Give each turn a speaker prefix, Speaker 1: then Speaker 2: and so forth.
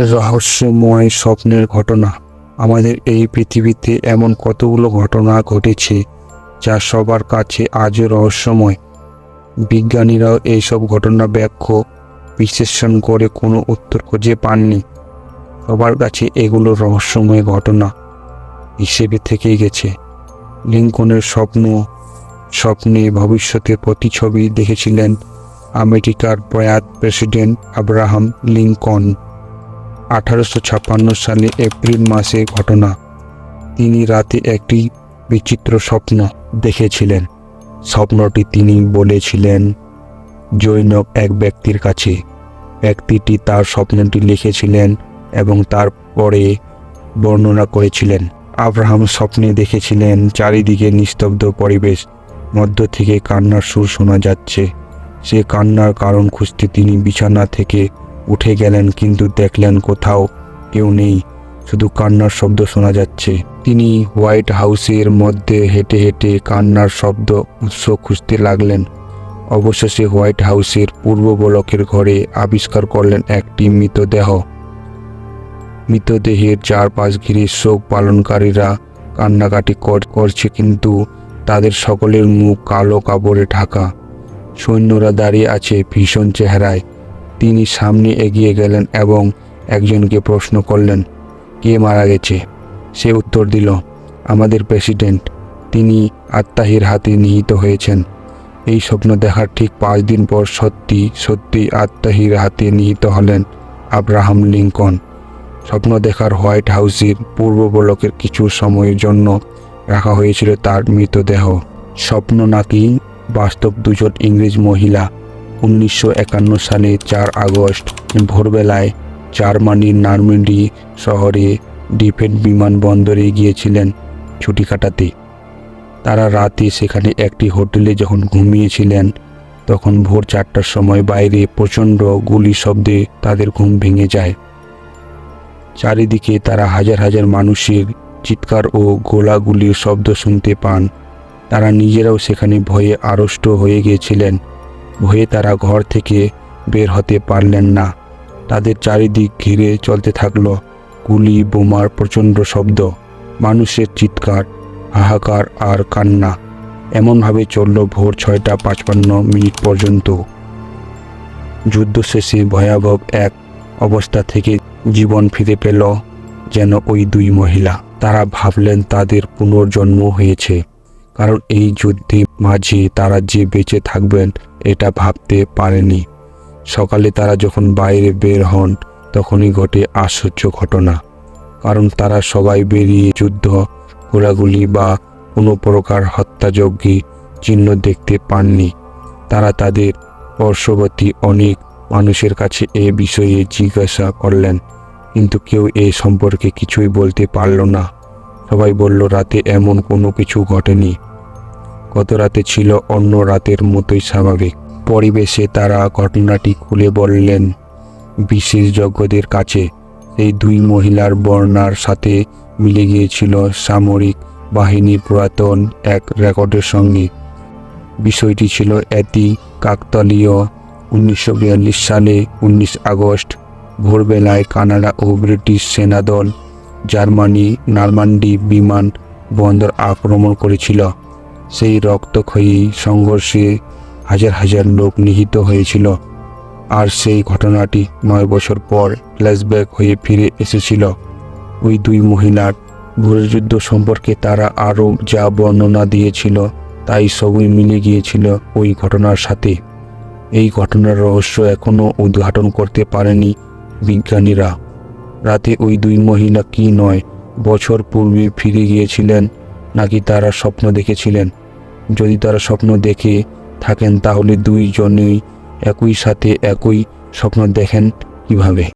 Speaker 1: রহস্যময় স্বপ্নের ঘটনা। আমাদের এই পৃথিবীতে এমন কতগুলো ঘটনা ঘটেছে যা সবার কাছে আজও রহস্যময়। বিজ্ঞানীরাও এইসব ঘটনা ব্যাখ্য, বিশ্লেষণ করে কোনো উত্তর খুঁজে পাননি। সবার কাছে এগুলো রহস্যময় ঘটনা হিসেবে থেকেই গেছে। লিঙ্কনের স্বপ্ন, স্বপ্নে ভবিষ্যতের প্রতিছবি দেখেছিলেন আমেরিকার প্রয়াত প্রেসিডেন্ট আব্রাহাম লিঙ্কন। আঠারোশো ছাপ্পান্ন সালে এপ্রিল মাসে ঘটনা। তিনি রাতে একটি বিচিত্র স্বপ্ন দেখেছিলেন। স্বপ্নটি তিনি বলেছিলেন জৈনক এক ব্যক্তির কাছে ব্যক্তিটি তার স্বপ্নটি লিখেছিলেন এবং তারপরে বর্ণনা করেছিলেন। আব্রাহাম স্বপ্নে দেখেছিলেন, চারিদিকে নিস্তব্ধ পরিবেশ, মধ্য থেকে কান্নার সুর শোনা যাচ্ছে। সে কান্নার কারণ খুঁজতে তিনি বিছানা থেকে উঠে গেলেন কিন্তু দেখলেন কোথাও কেউ নেই। শুধু কান্নার শব্দ শোনা যাচ্ছে। তিনি হোয়াইট হাউসের মধ্যে হেঁটে হেঁটে কান্নার শব্দ উৎস খুঁজতে লাগলেন। অবশেষে হোয়াইট হাউসের পূর্ব বলকের ঘরে আবিষ্কার করলেন একটি মৃতদেহ। মৃতদেহের চারপাশ ঘিরে শোক পালনকারীরা কান্নাকাটি কর- করছে কিন্তু তাদের সকলের মুখ কালো কাপড়ে ঢাকা। সৈন্যরা দাঁড়িয়ে আছে ভীষণ চেহারায়। তিনি সামনে এগিয়ে গেলেন এবং একজনকে প্রশ্ন করলেন, কে মারা গেছে? সে উত্তর দিল, আমাদের প্রেসিডেন্ট। তিনি আত্মাহির হাতে নিহিত হয়েছেন। এই স্বপ্ন দেখার ঠিক পাঁচ দিন পর সত্যি সত্যি আত্মাহির হাতে নিহিত হলেন আব্রাহাম লিঙ্কন। স্বপ্ন দেখার হোয়াইট হাউসের পূর্ব ব্লকের কিছু সময়ের জন্য রাখা হয়েছিল তার মৃতদেহ। স্বপ্ন নাকি বাস্তব দুজন ইংরেজ মহিলা উনিশশো একান্ন সালে চার আগস্ট ভোরবেলায় জার্মানির নার্মেন্ডি শহরে ডিফেন্স বিমানবন্দরে গিয়েছিলেন ছুটি কাটাতে। তারা রাতে সেখানে একটি হোটেলে যখন ঘুমিয়েছিলেন, তখন ভোর চারটার সময় বাইরে প্রচণ্ড গুলি শব্দে তাদের ঘুম ভেঙে যায়। চারিদিকে তারা হাজার হাজার মানুষের চিৎকার ও গোলাগুলির শব্দ শুনতে পান। তারা নিজেরাও সেখানে ভয়ে আড়ষ্ট হয়ে গিয়েছিলেন। ভয়ে তারা ঘর থেকে বের হতে পারলেন না। তাদের চারিদিক ঘিরে চলতে থাকল গুলি, বোমার প্রচণ্ড শব্দ, মানুষের চিৎকার, হাহাকার আর কান্না। এমনভাবে চলল ভোর ছয়টা পাঁচপান্ন মিনিট পর্যন্ত। যুদ্ধ শেষে ভয়াবহ এক অবস্থা থেকে জীবন ফিরে পেল যেন ওই দুই মহিলা। তারা ভাবলেন তাদের পুনর্জন্ম হয়েছে, কারণ এই যুদ্ধে মাঝে তারা যে বেঁচে থাকবেন এটা ভাবতে পারেনি। সকালে তারা যখন বাইরে বের হন, তখনই ঘটে আশ্চর্য ঘটনা। কারণ তারা সবাই বেরিয়ে যুদ্ধ গোলাগুলি বা কোনো প্রকার হত্যাযজ্ঞী চিহ্ন দেখতে পাননি। তারা তাদের পার্শ্ববর্তী অনেক মানুষের কাছে এ বিষয়ে জিজ্ঞাসা করলেন, কিন্তু কেউ এ সম্পর্কে কিছুই বলতে পারল না। সবাই বলল, রাতে এমন কোনো কিছু ঘটেনি। গত রাতে ছিল অন্য রাতের মতোই স্বাভাবিক। পরিবেশে তারা ঘটনাটি খুলে বললেন বিশেষজ্ঞদের কাছে এই দুই মহিলার বর্ণার সাথে মিলে গিয়েছিল সামরিক বাহিনীর পুরাতন এক রেকর্ডের সঙ্গে। বিষয়টি ছিল এতি কাকতলীয়। উনিশশো বিয়াল্লিশ সালে উনিশ আগস্ট, ভোরবেলায় কানাডা ও ব্রিটিশ সেনাদল জার্মানি নরমান্ডি বিমান বন্দর আক্রমণ করেছিল। সেই রক্তক্ষয়ী সংঘর্ষে হাজার হাজার লোক নিহিত হয়েছিল। আর সেই ঘটনাটি নয় বছর পর ফ্ল্যাশব্যাক হয়ে ফিরে এসেছিল। ওই দুই মহিলার ভোরের যুদ্ধ সম্পর্কে তারা আরও যা বর্ণনা দিয়েছিল, তাই সবই মিলে গিয়েছিল ওই ঘটনার সাথে। এই ঘটনার রহস্য এখনও উদ্ঘাটন করতে পারেনি বিজ্ঞানীরা। রাতে ওই দুই মহিলা কি নয়, বছর পূর্বে ফিরে গিয়েছিলেন নাকি তারা স্বপ্ন দেখেছিলেন? যদি তারা স্বপ্ন দেখে থাকেন, তাহলে দুইজনেই একই সাথে একই স্বপ্ন দেখেন কীভাবে?